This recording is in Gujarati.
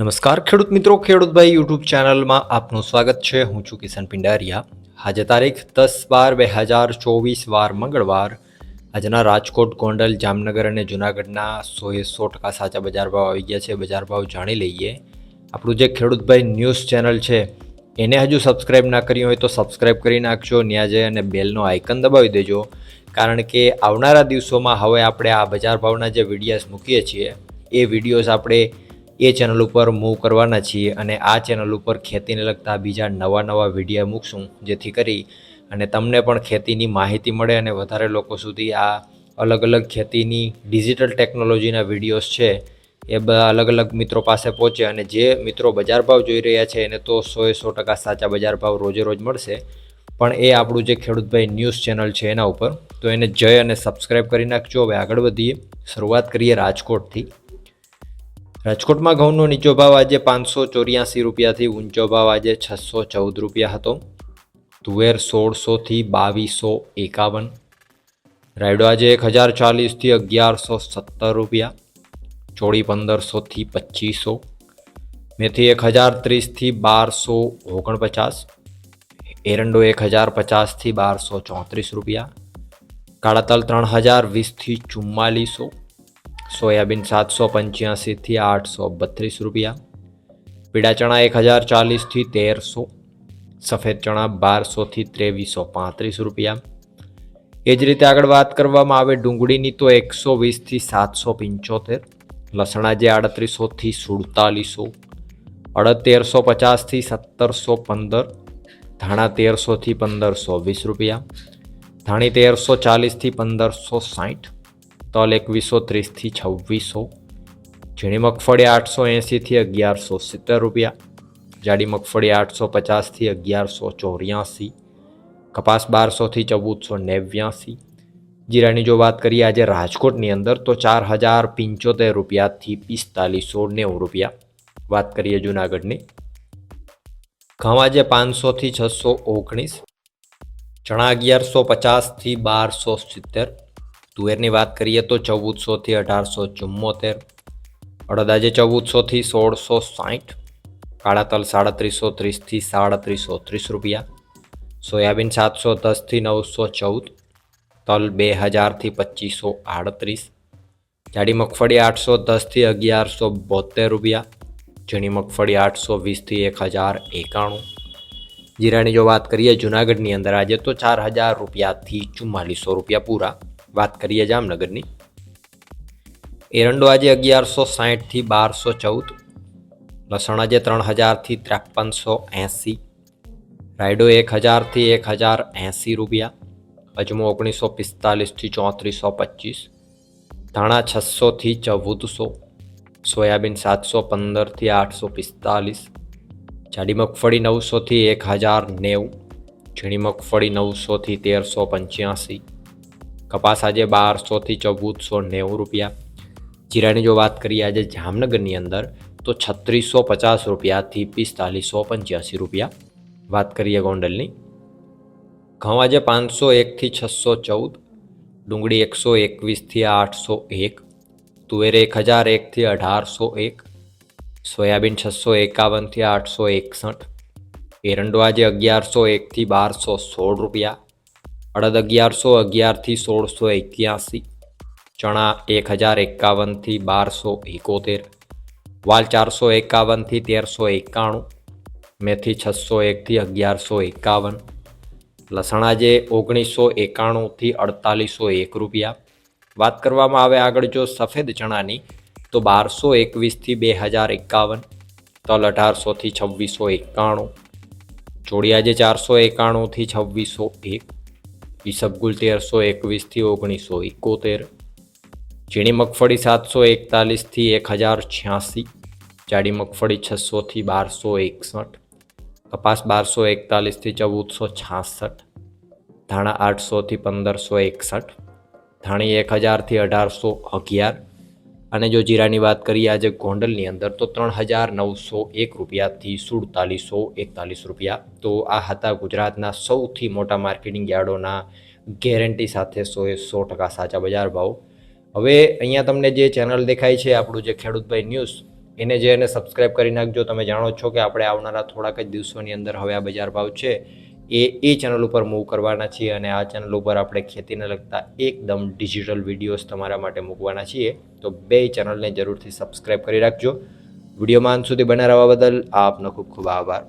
નમસ્કાર, ખેડૂત મિત્રો ખેડૂતભાઈ યુટ્યુબ ચેનલમાં આપનું સ્વાગત છે. હું છું કિશન પિંડારિયા. આજે તારીખ દસ બાર બે હજાર ચોવીસ, વાર મંગળવાર. આજના રાજકોટ, ગોંડલ, જામનગર અને જુનાગઢના સોએ સો ટકા સાચા બજાર ભાવ આવી ગયા છે. બજાર ભાવ જાણી લઈએ. આપણું જે ખેડૂતભાઈ ન્યૂઝ ચેનલ છે, એને હજુ સબસ્ક્રાઇબ ના કરી હોય તો સબસ્ક્રાઇબ કરી નાખજો. ન્યાજે અને બેલનો આઇકન દબાવી દેજો. કારણ કે આવનારા દિવસોમાં હવે આપણે આ બજાર ભાવના જે વિડીયોઝ મૂકીએ છીએ, એ વિડીયોઝ આપણે એ ચેનલ ઉપર મૂવ કરવાના છીએ અને આ ચેનલ ઉપર ખેતીને લગતા બીજા નવા નવા વિડીયા મૂકશું, જેથી કરી અને તમને પણ ખેતીની માહિતી મળે અને વધારે લોકો સુધી આ અલગ અલગ ખેતીની ડિજિટલ ટેકનોલોજીના વિડીયોઝ છે, એ બધા અલગ અલગ મિત્રો પાસે પહોંચે અને જે મિત્રો બજાર ભાવ જોઈ રહ્યા છે એને તો સોએ સો ટકા સાચા બજાર ભાવ રોજે રોજ મળશે. પણ એ આપણું જે ખેડૂતભાઈ ન્યૂઝ ચેનલ છે એના ઉપર, તો એને જય અને સબસ્ક્રાઈબ કરી નાખજો. હવે આગળ વધીએ. શરૂઆત કરીએ રાજકોટથી. રાજકોટમાં ઘઉંનો નીચો ભાવ આજે પાંચસો ચોર્યાસી રૂપિયાથી ઊંચો ભાવ આજે છસો ચૌદ રૂપિયા હતો. તુવેર સોળસોથી બાવીસો એકાવન. રાયડો આજે એક હજાર ચાલીસથી અગિયારસો સત્તર રૂપિયા. ચોળી પંદરસોથી પચીસો. મેથી એક હજાર ત્રીસથી બારસો ઓગણપચાસ. એરંડો એક હજાર પચાસથી બારસો ચોત્રીસ રૂપિયા. કાળા તલ ત્રણ હજાર વીસથી ચુમ્માલીસો. સોયાબીન સાતસો પંચ્યાસીથી આઠસો બત્રીસ રૂપિયા. પીળા ચણા એક હજાર ચાલીસથી તેરસો. સફેદ ચણા બારસોથી ત્રેવીસો પાંત્રીસ રૂપિયા. એ જ રીતે આગળ વાત કરવામાં આવે ડુંગળીની તો એકસો વીસથી સાતસો પંચોતેર. લસણા જે આડત્રીસોથી સુડતાલીસો. અડતેરસો પચાસથી સત્તરસો પંદર. ધાણા તેરસોથી પંદરસો વીસ રૂપિયા. ધાણી તેરસો ચાલીસથી પંદરસો સાઠ. તલ એકવીસો ત્રીસથી છવ્વીસો, ઝીણી મગફળી આઠસો એંસીથી અગિયારસો સિત્તેર રૂપિયા, જાડી મગફળી આઠસો પચાસથી અગિયારસો ચોર્યાસી, કપાસ બારસોથી ચૌદસો નેવ્યાસી. જીરાની જો વાત કરીએ આજે રાજકોટની અંદર તો ચાર હજાર પંચોતેર રૂપિયાથી પિસ્તાલીસો નેવું રૂપિયા. વાત કરીએ જુનાગઢની. ઘઉં પાંચસોથી છસો ઓગણીસ, ચણા અગિયારસો પચાસથી બારસો સિત્તેર તુવેરની વાત કરીએ તો ચૌદસોથી અઢારસો ચુમ્મોતેર અડદાજે ચૌદસોથી સોળસો સાઠ કાળા તલ સાડત્રીસો ત્રીસથી સાડત્રીસો ત્રીસ રૂપિયા, સોયાબીન સાતસો દસથી નવસો ચૌદ, તલ બે હજારથી પચીસો આડત્રીસ, જાડી મગફળી આઠસો દસથી અગિયારસો બોતેર રૂપિયા, ઝીણી મગફળી આઠસો વીસથી એક હજાર એકાણું, જીરાની જો વાત કરીએ જુનાગઢની અંદર આજે તો ચાર હજાર રૂપિયાથી ચુમ્માલીસો રૂપિયા પૂરા વાત કરીએ જામનગરની એરંડો આજે અગિયારસો સાહીઠથી બારસો ચૌદ, લસણ આજે ત્રણ હજારથી ત્રેપનસો એંસી, રાયડો એક હજારથી એક હજાર એંસી રૂપિયા, અજમો ઓગણીસો પિસ્તાલીસથી ચોત્રીસો પચીસ, ધાણા છસોથી ચૌદસો, સોયાબીન સાતસો પંદરથી આઠસો પિસ્તાલીસ, જાડી મગફળી નવસોથી એક હજાર નેવું, ઝીણી મગફળી નવસોથી તેરસો પંચ્યાસી કપાસ આજે બારસોથી ચૌદસો નેવું રૂપિયા. જીરાની જો વાત કરીએ આજે જામનગરની અંદર, તો છત્રીસો પચાસ રૂપિયાથી પિસ્તાલીસો પંચ્યાસી રૂપિયા. વાત કરીએ ગોંડલની, ઘઉં આજે પાંચસો એકથી છસો ચૌદ, ડુંગળી એકસો એકવીસથી આઠસો એક, તુવેર એક હજાર એકથી અઢારસો એક, સોયાબીન છસો એકાવનથી આઠસો એકસઠ, એરંડો આજે અગિયારસો એકથી બારસો સોળ રૂપિયા. અડદ અગિયારસો, અગિયારથી સોળસો એક્યાસી, ચણા એક હજાર એકાવનથી બારસો એકોતેર, વાલ ચારસો એકાવનથી તેરસો એકાણું, મેથી છસો એકથી અગિયારસો એકાવન, લસણા જે ઓગણીસો એકાણુંથી અડતાલીસો એક રૂપિયા. વાત કરવામાં આવે આગળ જો સફેદ ચણાની, તો બારસો એકવીસથી બે હજાર એકાવન, તલ અઢારસોથી છવ્વીસો એકાણું ચોળી જે ચારસો એકાણુંથી છવ્વીસો એક ઈસબગુલ તેરસો એકવીસથી ઓગણીસો એકોતેર ઝીણી મગફળી સાતસો એકતાલીસથી એક હજાર છ્યાસી, જાડી મગફળી છસોથી બારસો એકસઠ, કપાસ બારસો એકતાલીસથી ચૌદસો છાસઠ, ધાણા આઠસોથી પંદરસો એકસઠ, ધાણી એક હજારથી અઢારસો અગિયાર અને જો જીરાની વાત કરીએ આજે ગોંડલની અંદર, તો ત્રણ હજાર નવસો એક રૂપિયાથી સુડતાલીસો એકતાલીસ રૂપિયા. તો આ હતા ગુજરાતના સૌથી મોટા માર્કેટિંગ યાર્ડોના ગેરંટી સાથે સોએ સો ટકા સાચા બજાર ભાવ. હવે અહીંયા તમને જે ચેનલ દેખાય છે, આપણું જે ખેડૂતભાઈ ન્યૂઝ, એને જે એને સબસ્ક્રાઈબ કરી નાખજો. તમે જાણો છો કે આપણે આવનારા થોડાક જ દિવસોની અંદર હવે આ બજાર ભાવ છે. એ એ ચેનલ ઉપર મૂવ કરવાના છીએ અને આ ચેનલ ઉપર આપણે ખેતીને લગતા એકદમ ડિજિટલ વિડીયોઝ તમારા માટે મૂકવાના છીએ. તો બે ચેનલને જરૂરથી સબસ્ક્રાઈબ કરી રાખજો. વિડીયોમાં અંત સુધી બના રહેવા બદલ આપનો ખૂબ ખૂબ આભાર.